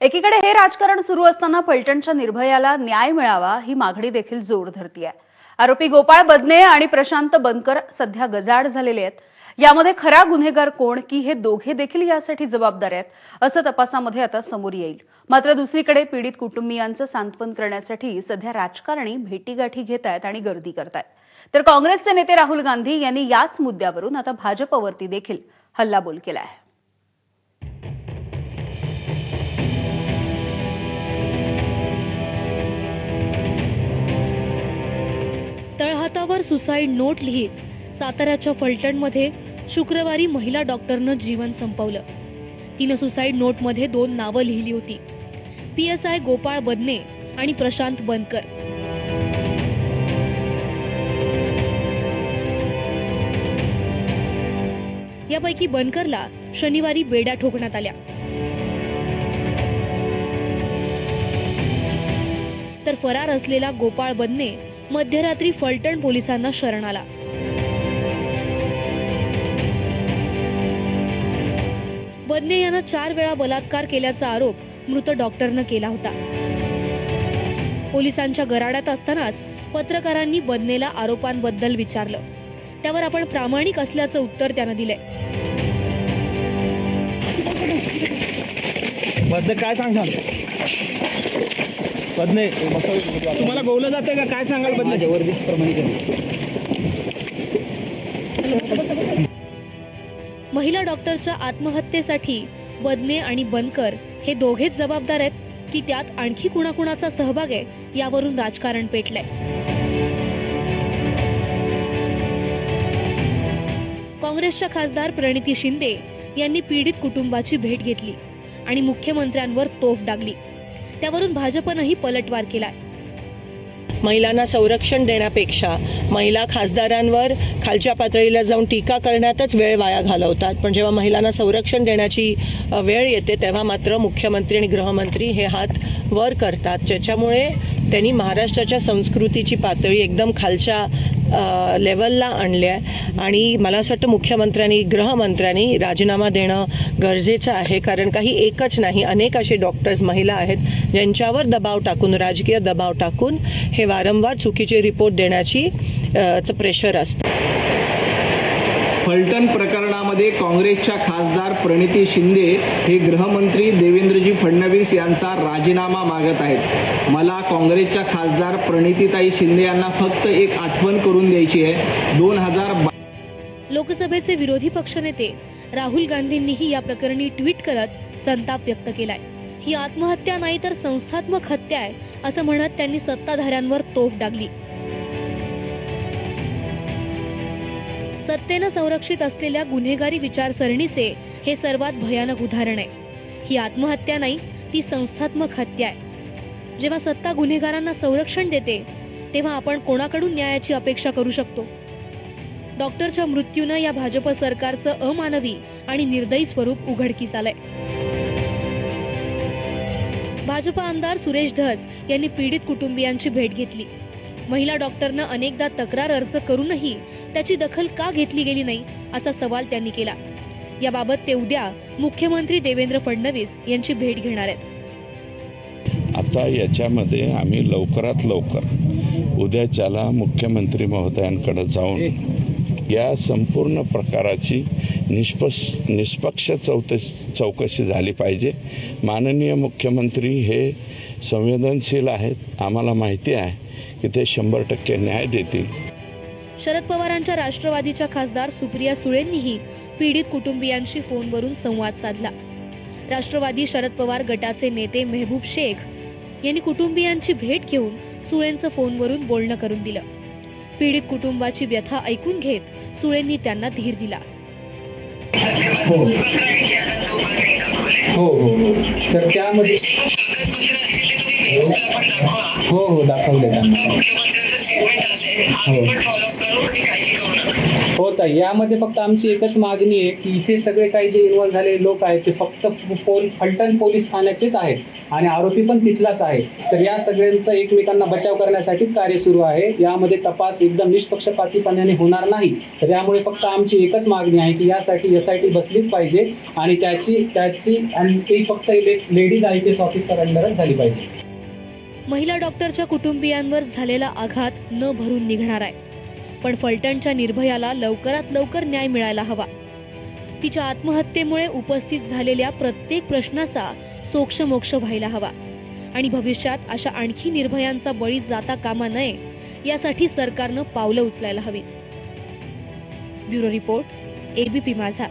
एकीकडे हे राजकारण सुरू असताना फलटणच्या निर्भयाला न्याय मिळावा ही मागणी देखील जोर धरती आहे आरोपी गोपाळ बदने आणि प्रशांत बनकर सध्या गजाड झालेले आहेत. यामध्ये खरा गुन्हेगार कोण की हे दोघे देखील यासाठी जबाबदार आहेत असं तपासामध्ये आता समोर येईल. मात्र दुसरीकडे पीडित कुटुंबियांचं सांत्वन करण्यासाठी सध्या राजकारणी भेटीगाठी घेत आहेत आणि गर्दी करतायत. तर काँग्रेसचे नेते राहुल गांधी यांनी याच मुद्द्यावरून आता भाजपवरती देखील हल्लाबोल केला आहे. तळहातावर सुसाईड नोट लिहित साताऱ्याच्या फलटणमध्ये शुक्रवारी महिला डॉक्टरनं जीवन संपवलं. तिनं सुसाईड नोटमध्ये दोन नावं लिहिली होती. P S I Gopal Badne आणि प्रशांत बनकर. यापैकी बनकरला शनिवारी बेड्या ठोकण्यात आल्या. तर फरार असलेला गोपाळ बदने मध्यरात्री फलटण पोलिसांना शरण आला. बदने यानं चार वेळा बलात्कार केल्याचा आरोप मृत डॉक्टरनं केला होता. पोलिसांच्या गराड्यात असतानाच पत्रकारांनी बदनेला आरोपांबद्दल विचारलं. त्यावर आपण प्रामाणिक असल्याचं उत्तर त्यानं दिलंय. बद्दल काय सांगाल पद्ने तुम्हाला गोवलं जातं का? काय सांगाल पद्ने महिला डॉक्टरच्या आत्महत्येसाठी बदने आणि बनकर हे दोघेच जबाबदार आहेत की त्यात आणखी कुणाकुणाचा सहभाग आहे यावरून राजकारण पेटलंय. काँग्रेसच्या खासदार प्रणिती शिंदे यांनी पीडित कुटुंबाची भेट घेतली आणि मुख्यमंत्र्यांवर तोफ डागली. त्यावरून भाजपनंही पलटवार केलाय. महिलांना संरक्षण देण्यापेक्षा महिला खासदारांवर खालच्या पातळीला जाऊन टीका करण्यातच वेळ वाया घालवतात. पण जेव्हा महिलांना संरक्षण देण्याची वेळ येते तेव्हा मात्र मुख्यमंत्री आणि गृहमंत्री हे हात वर करतात. ज्याच्यामुळे त्यांनी महाराष्ट्राच्या संस्कृतीची पातळी एकदम खालच्या लेवलला आणली आहे. आणि मला असं वाटतं मुख्यमंत्र्यांनी गृहमंत्र्यांनी राजीनामा देणं गरजेचं आहे. कारण काही एकच नाही अनेक असे डॉक्टर्स महिला आहेत ज्यांच्यावर दबाव टाकून राजकीय दबाव टाकून हे वारंवार चुकीचे रिपोर्ट देण्याची प्रेशर असतं. फलटण प्रकरणामध्ये काँग्रेसच्या खासदार प्रणिती शिंदे हे गृहमंत्री देवेंद्रजी फडणवीस यांचा राजीनामा मागत आहेत. मला काँग्रेसच्या खासदार प्रणितीताई शिंदे यांना फक्त एक आठवण करून द्यायची आहे. दोन हजार लोकसभेचे विरोधी पक्षनेते राहुल गांधींनीही या प्रकरणी ट्विट करत संताप व्यक्त केलाय. ही आत्महत्या नाही तर संस्थात्मक हत्या आहे असं म्हणत त्यांनी सत्ताधाऱ्यांवर तोफ डागली. सत्तेनं संरक्षित असलेल्या गुन्हेगारी विचारसरणीचे हे सर्वात भयानक उदाहरण आहे. ही आत्महत्या नाही ती संस्थात्मक हत्या आहे. जेव्हा सत्ता गुन्हेगारांना संरक्षण देते तेव्हा आपण कोणाकडून न्यायाची अपेक्षा करू शकतो? डॉक्टरच्या मृत्यूनं या भाजप सरकारचं अमानवी आणि निर्दयी स्वरूप उघडकीस आलंय. भाजप आमदार सुरेश धस यांनी पीडित कुटुंबियांची भेट घेतली. महिला डॉक्टरनं अनेकदा तक्रार अर्ज करूनही त्याची दखल का घेतली गेली नाही असा सवाल त्यांनी केला. याबाबत ते उद्या मुख्यमंत्री देवेंद्र फडणवीस यांची भेट घेणार आहेत. आता याच्यामध्ये आम्ही लवकरात लवकर उद्याच्याला मुख्यमंत्री महोदयांकडे जाऊन या संपूर्ण प्रकाराची निष्पक्ष निष्पक्ष चौत चौकशी झाली पाहिजे. माननीय मुख्यमंत्री हे संवेदनशील आहेत. आम्हाला माहिती आहे की ते शंभर टक्के न्याय देतील. शरद पवारांच्या राष्ट्रवादीच्या खासदार सुप्रिया सुळेंनीही पीडित कुटुंबियांशी फोनवरून संवाद साधला. राष्ट्रवादी शरद पवार गटाचे नेते मेहबूब शेख यांनी कुटुंबियांची भेट घेऊन सुळेंचं फोनवरून बोलणं करून दिलं. पीडित कुटुंबाची व्यथा ऐकून घेत सुळेंनी त्यांना धीर दिला. हो. हो हो. हो तर त्यामध्ये हो हो दाखवले त्यांना. हो. हो आहे. यामध्ये फक्त आमची एकच मागणी आहे की इथे सगळे काही जे इन्व्हॉल्व्ह झालेले लोक आहेत ते फक्त पोल फलटण पोलीस ठाण्याचेच आहेत आणि आरोपी पण तिथलाच आहे. तर या सगळ्यांचं एकमेकांना बचाव करण्यासाठीच कार्य सुरू आहे. यामध्ये तपास एकदम निष्पक्षपातीपणाने होणार नाही. तर यामुळे फक्त आमची एकच मागणी आहे की यासाठी एस आय टी बसलीच पाहिजे आणि त्याची त्याची आणि ती फक्त ladies I P S officer अंडरच झाली पाहिजे. महिला डॉक्टरच्या कुटुंबियांवर झालेला आघात न भरून निघणार आहे. पण फलटणच्या निर्भयाला लवकरात लवकर न्याय मिळायला हवा. तिच्या आत्महत्येमुळे उपस्थित झालेल्या प्रत्येक प्रश्नाचा सोक्षमोक्ष व्हायला हवा. आणि भविष्यात अशा आणखी निर्भयांचा बळी जाता कामा नये यासाठी सरकारनं पावलं उचलायला हवीत. ब्युरो रिपोर्ट एबीपी माझा.